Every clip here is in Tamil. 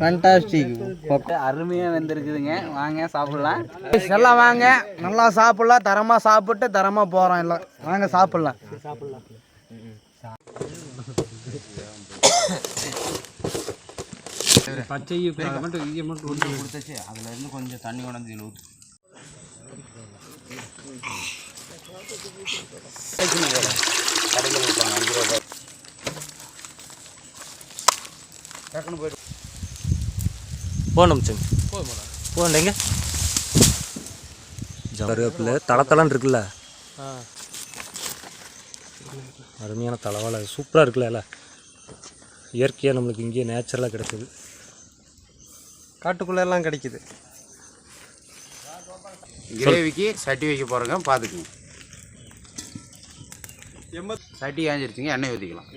ஃபேண்டாஸ்டிக் அருமையாக வெந்திருக்குதுங்க. வாங்க சாப்பிடலாம். எல்லாம் வாங்க. நல்லா சாப்பிடலாம் தரமாக சாப்பிட்டு தரமாக போகிறோம் எல்லாம். வாங்க சாப்பிடலாம். கொடுத்துச்சு அதுல இருந்து கொஞ்சம் தண்ணி கொண்டாந்து இதில் ஊற்று கடையில் கொடுப்பாங்க அஞ்சு ரூபா டக்குன்னு போயிட்டு போகணும் சரி போகண்டேங்க கருவேப்பிலை தளத்தளன்னு இருக்குல்ல? அருமையான தலவாழை சூப்பராக இருக்குல்ல இயற்கையாக நம்மளுக்கு இங்கேயே நேச்சுரலாக கிடைக்குது. காட்டுக்குள்ள எல்லாம் கிடைக்குது. கிரேவிக்கு சட்டி வைக்க போகிறோங்க பார்த்துக்குங்க சட்டி காஞ்சிருச்சுங்க எண்ணெய் ஊற்றிக்கலாம்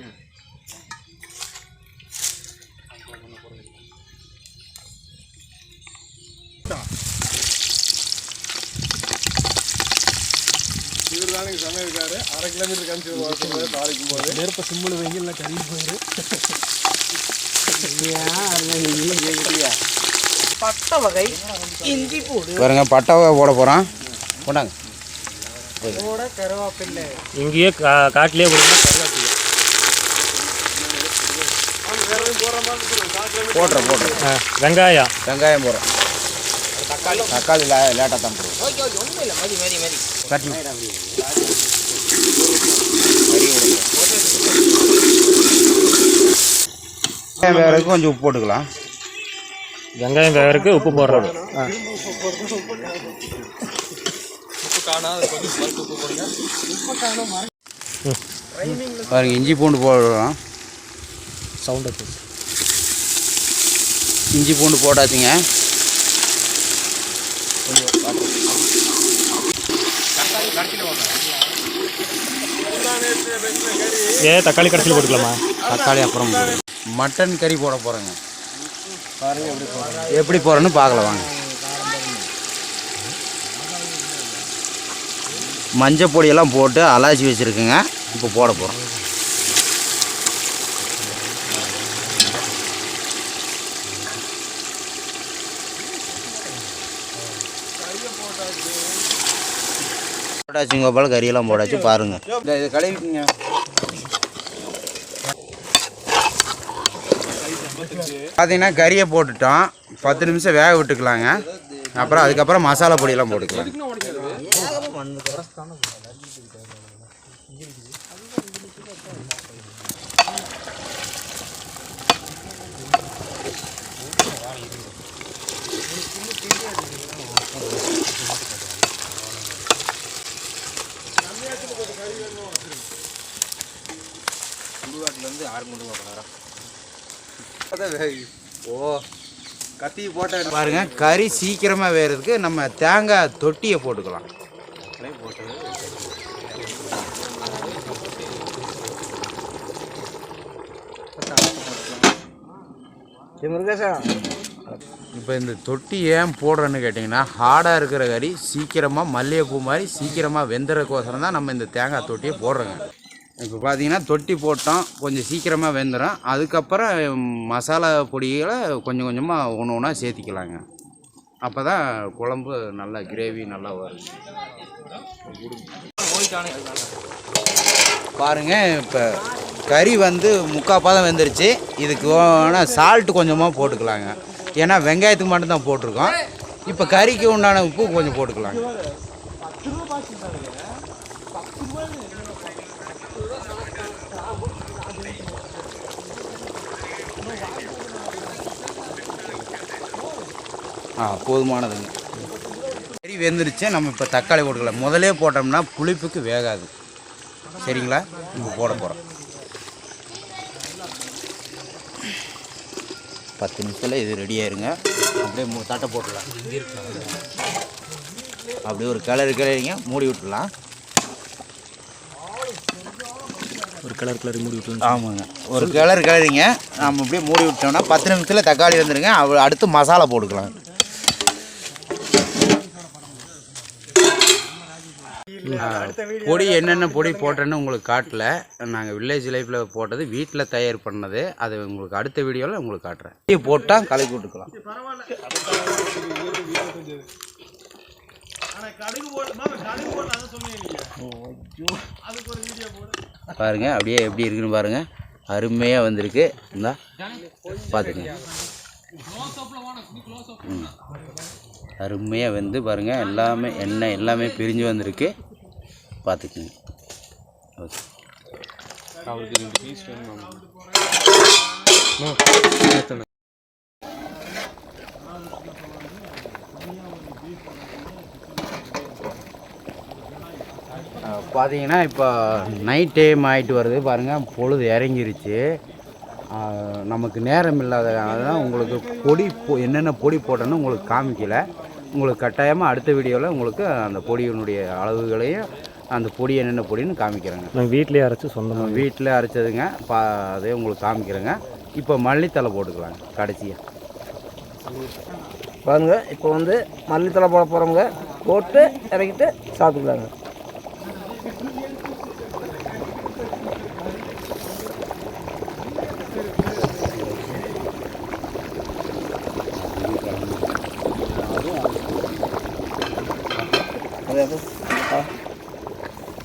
நெருப்ப சிம்மில் வைங்கலாம் கறி போயிரு. பட்டை வகை இஞ்சி பூடு பாருங்க பட்டாவை போட போகிறோம் கொண்டாங்க. கூட கருவேப்பில்லை இங்கேயே கா காட்டிலே போடுங்க கருவேப்பிலை. போட்டுறோம் போட்டுறோம் ஆ, வெங்காயம். வெங்காயம் போடுறோம் தக்காளி. தக்காளி லே லேட்டாக தான் போடுவோம். ஓகே ஓகே ஒன்றும் இல்லை. மதி மதி மதி. சட்னி வேறு கொஞ்சம் உப்பு போட்டுக்கலாம். வெங்காயம் வேறக்கு உப்பு போடுறோம் பாருங்க இஞ்சி பூண்டு போடுறோம் சவுண்ட் இஞ்சி பூண்டு போட்டாச்சுங்க. ஏ தக்காளி கடைசியில் போட்டுக்கலாமா? தக்காளி அப்புறம் மட்டன் கறி போட போகிறேங்க எப்படி போகிறேன்னு பார்க்கல வாங்க. மஞ்சள் பொடியெல்லாம் போட்டு அலாச்சி வச்சுருக்குங்க. இப்போ போட போகிறோம் போட்டாச்சுங்க போல கறியெல்லாம் போட்டாச்சு பாருங்க. இந்த இது கழுவிக்குங்க. பார்த்தீங்கன்னா கறியை போட்டுட்டோம். பத்து நிமிஷம் வேக விட்டுக்கலாங்க. அப்புறம் அதுக்கப்புறம் மசாலா பொடியெல்லாம் போட்டுக்கலாம். ஓ கத்தி போட்ட பாருங்க கறி சீக்கிரமாக வேறதுக்கு நம்ம தேங்காய் தொட்டியை போட்டுக்கலாம். இப்போ இந்த தொட்டி ஏன் போடுறேன்னு கேட்டிங்கன்னா ஹார்டாக இருக்கிற கறி சீக்கிரமாக மல்லிகைப்பூ மாதிரி சீக்கிரமாக வெந்துறதுக்கோசரம் தான் நம்ம இந்த தேங்காய் தொட்டியை போடுறோங்க. இப்போ பார்த்தீங்கன்னா தொட்டி போட்டோம் கொஞ்சம் சீக்கிரமாக வெந்துடும் அதுக்கப்புறம் மசாலா பொடிகளை கொஞ்சம் கொஞ்சமாக ஒன்று ஒன்றா சேர்த்திக்கலாங்க. அப்போ தான் குழம்பு நல்லா கிரேவி நல்லா வரும். பாருங்க இப்போ கறி வந்து முக்கால் பாதம் வெந்துருச்சு. இதுக்கு வேணால் சால்ட்டு கொஞ்சமாக போட்டுக்கலாங்க. ஏன்னா வெங்காயத்துக்கு மட்டும்தான் போட்டிருக்கோம். இப்போ கறிக்கு உண்டான உப்பு கொஞ்சம் போட்டுக்கலாங்க. ஆ போதுமானதுங்க. கறி வெந்துருச்சு நம்ம இப்போ தக்காளி போட்டுக்கலாம். முதலே போட்டோம்னா புளிப்புக்கு வேகாது. சரிங்களா? இப்போ போட போகிறோம் பத்து நிமிஷத்தில் இது ரெடி ஆயிருங்க. அப்படியே தட்டை போட்டுடலாம். அப்படியே ஒரு கிளறு கிளறிங்க மூடி விட்டுடலாம். ஒரு கலர் கலர் மூடி விட்டு ஆமாங்க. ஒரு கிளறு கிளறிங்க நம்ம அப்படியே மூடி விட்டோம்னா பத்து நிமிஷத்தில் தக்காளி வந்துருங்க. அவ- அடுத்து மசாலா போட்டுக்கலாம். பொடி என்னென்ன பொடி போட்டேன்னு உங்களுக்கு காட்டல. நாங்கள் வில்லேஜ் லைஃப்பில் போட்டது வீட்டில் தயார் பண்ணது. அது உங்களுக்கு அடுத்த வீடியோவில் உங்களுக்கு காட்டுறேன். பொடியை போட்டால் கலக்கி விட்டுக்கலாம். பாருங்க அப்படியே எப்படி இருக்குன்னு பாருங்க. அருமையாக வந்திருக்கு. இந்தா பார்த்துக்கங்க ம். அருமையாக வந்து பாருங்கள் எல்லாமே எண்ணெய் எல்லாமே பிரிஞ்சு வந்திருக்கு. பார்த்துக்குங்க. ஓகே. பார்த்தீங்கன்னா இப்போ நைட் டைம் ஆகிட்டு வருது. பாருங்கள் பொழுது இறங்கிருச்சு. நமக்கு நேரம் இல்லாத தான் உங்களுக்கு பொடி போ என்னென்ன பொடி போட்டோன்னு உங்களுக்கு காமிக்கலை. உங்களுக்கு கட்டாயமாக அடுத்த வீடியோவில் உங்களுக்கு அந்த பொடியினுடைய அளவுகளையும் அந்த பொடி என்னென்ன பொடின்னு காமிக்கிறேங்க. நாங்கள் வீட்டிலேயே அரைச்சி சொந்தமாக வீட்டில் அரைச்சதுங்க. பா அதே உங்களுக்கு காமிக்கிறேங்க. இப்போ மல்லித்தலை போட்டுக்கலாங்க கடைசியாக பாருங்க இப்போ வந்து மல்லித்தலை போட போகிறவங்க போட்டு இறக்கிட்டு சாப்பிட்டுக்கலாங்க.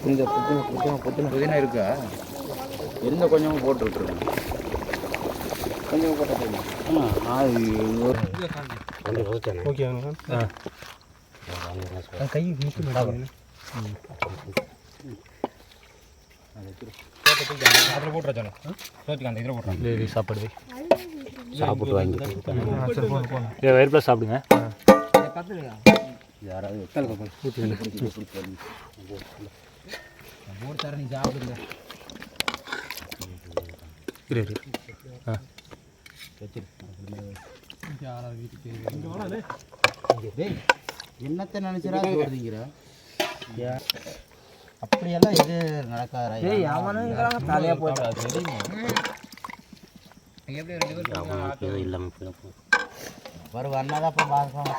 கொஞ்சம் புதினா புதினா புதினா. புதினா இருக்கா? இருந்த கொஞ்சமாக போட்டு விட்ருங்க கொஞ்சம் போட்டால் போதும். ஆ அது ஒரு ஓகே ஆ. கை முட்டு இது சாப்பாடு. வை. சாப்பிட்டு வாங்கி இதை வயிறு பிள்ளை சாப்பிடுங்க. யாராவது இரு இரு ஆ என்னத்தை நினைச்சிரா சொல்றீங்கிற அப்படியெல்லாம் இது நடக்காதா தலையாக போயிட்டு வரும் அண்ணாதான் அப்புறம் பார்க்கலாம்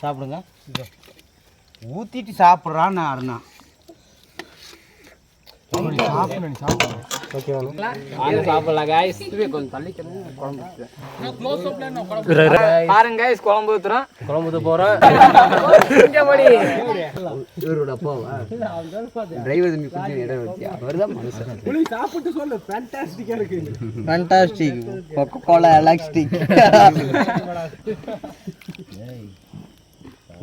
சாப்பிடுங்க. ஊத்திட்டு சாப்பிட்றான்னு அருணா. பாருங்க குழம்பு ஊத்துறோம். குழம்பு போறோம். டிரைவர் தம்பி கொஞ்சம் இடம் வச்சு அவர் தான் மனுஷன் சாப்பிட்டு சொல்லு ஃபேண்டாஸ்டிக்கா இருக்கு. ஃபேண்டாஸ்டிக் கொக்கோ கோலா எலாக்ஸ்டிக்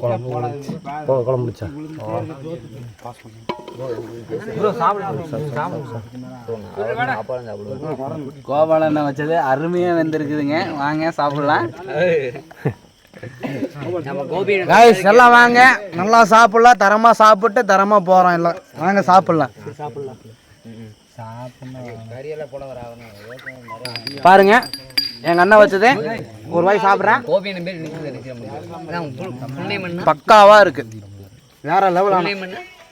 குழம்பு முடிச்சா? வச்சது? அருமையா வெந்திருக்குதுங்க. வாங்க சாப்பிடலாம். எல்லாம் வாங்க. நல்லா சாப்பிடலாம். தரமா சாப்பிட்டு தரமா போறோம் எல்லாம். வாங்க சாப்பிடலாம். பாருங்க. எங்க அண்ணன் வச்சது ஒரு வாய் சாப்பிட்றேன் பக்காவா இருக்கு. வேற லெவல்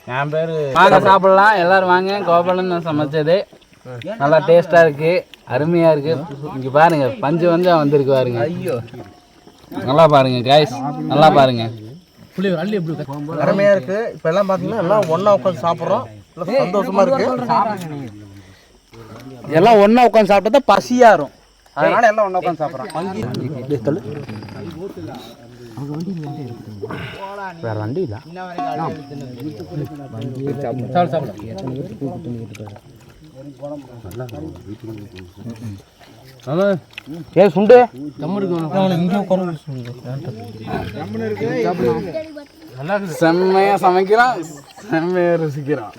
என் பேரு வாங்க சாப்பிடலாம். எல்லாரும் வாங்க. கோபாலன் சமைச்சது. நல்லா டேஸ்டா இருக்கு. அருமையா இருக்கு. இங்க பாருங்க பஞ்சு வந்து வந்திருக்கு பாருங்க. ஐயோ. நல்லா பாருங்க காய்ஸ் நல்லா பாருங்க. அருமையா இருக்கு. இப்ப எல்லாம் பாத்தீங்கன்னா எல்லாம் ஒண்ணா உட்காந்து சாப்பிடுறோம். எல்லாம் சந்தோஷமா இருக்கு. எல்லாம் ஒண்ணா உட்காந்து சாப்பிட்டா பசியாரும் அதனால எல்லாம் ஒண்ணா உட்காந்து சாப்பிட்றோம். வேற வண்டி இல்லை. ஏ சுண்டு. செம்மையா சமைக்கிறான். செம்மையா ருசிக்கிறான்.